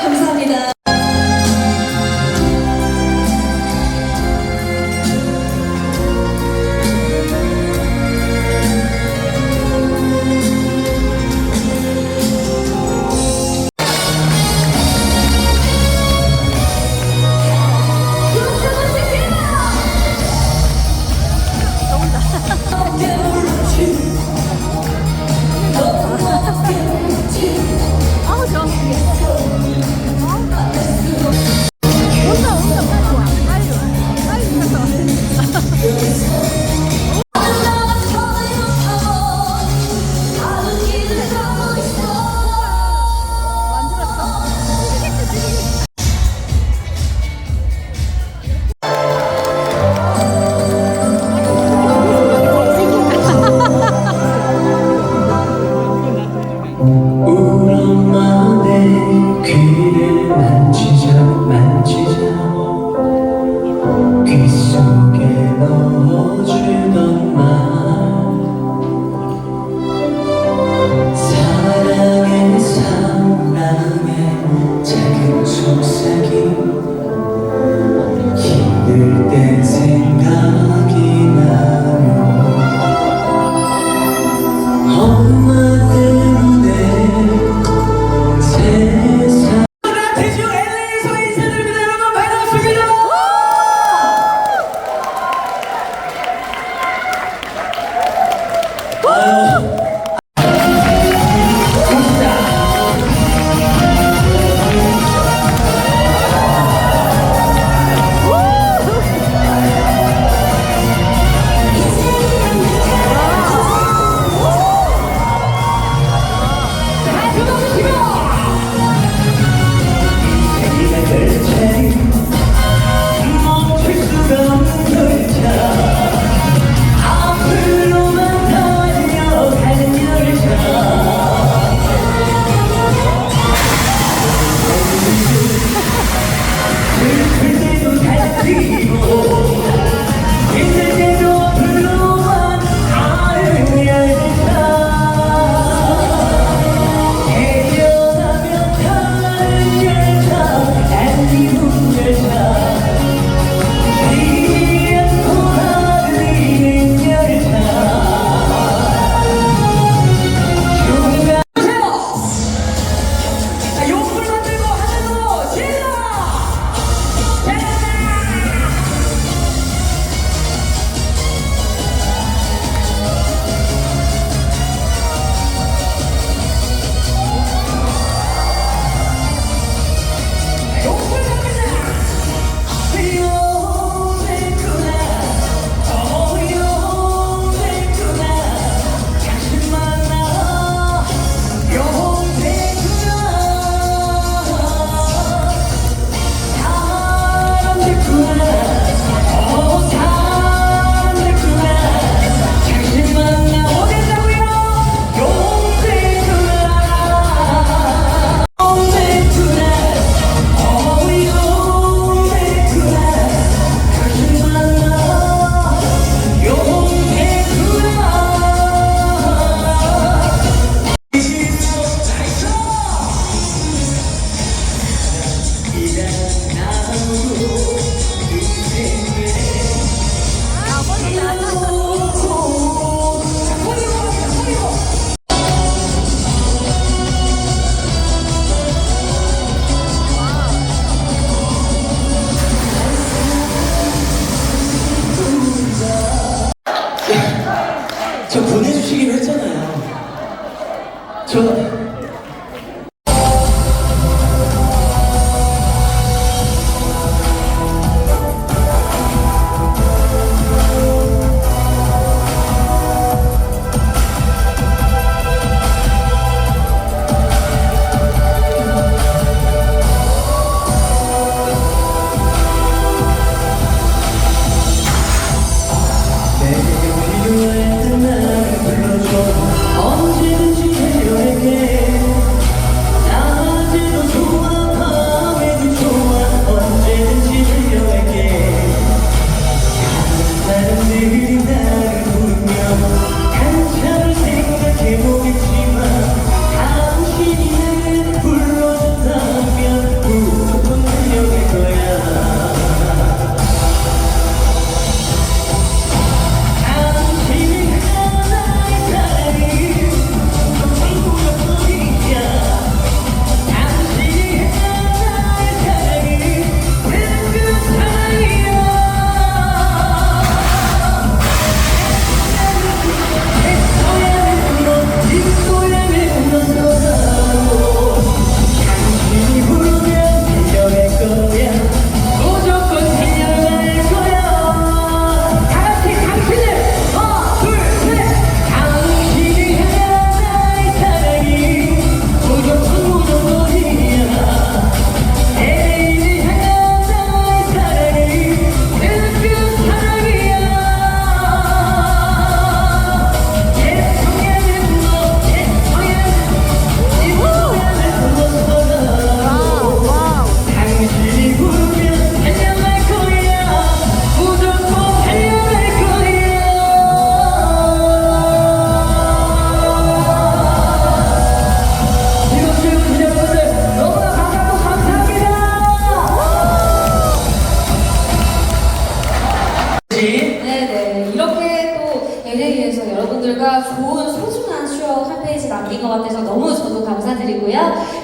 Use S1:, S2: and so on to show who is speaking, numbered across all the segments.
S1: 감사합니다. 그때 생각이 나요 엄마 때문에 세상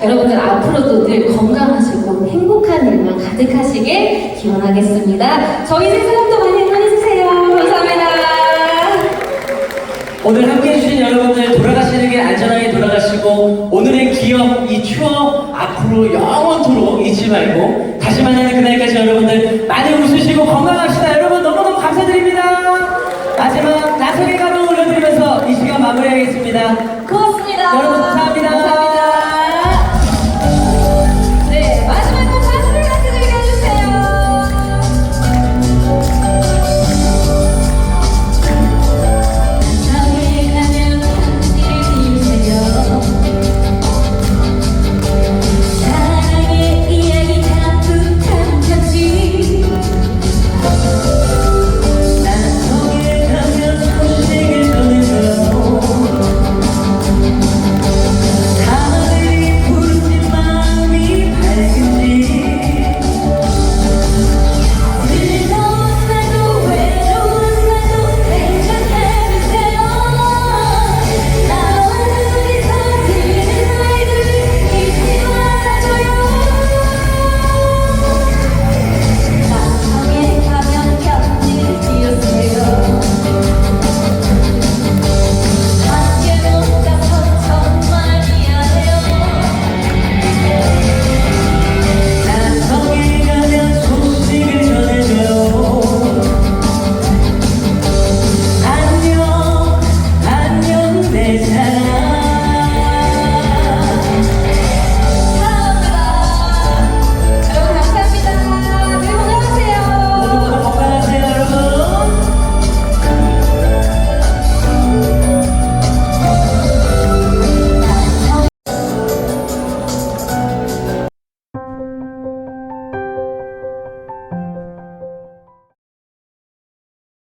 S2: 여러분들 앞으로도 늘 건강하시고 행복한 일만 가득하시길 기원하겠습니다. 저희 세 사람도 많이 응원해주세요. 감사합니다.
S1: 오늘 함께 해주신 여러분들 돌아가시는 길 안전하게 돌아가시고 오늘의 기억, 이 추억 앞으로 영원토록 잊지 말고 다시 만나는 그날까지 여러분들 많이 웃으시고 건강합시다. 여러분 너무너무 감사드립니다. 마지막 나선의 가루 올려드리면서 이 시간 마무리하겠습니다.
S2: 고맙습니다.
S1: 여러분 감사합니다.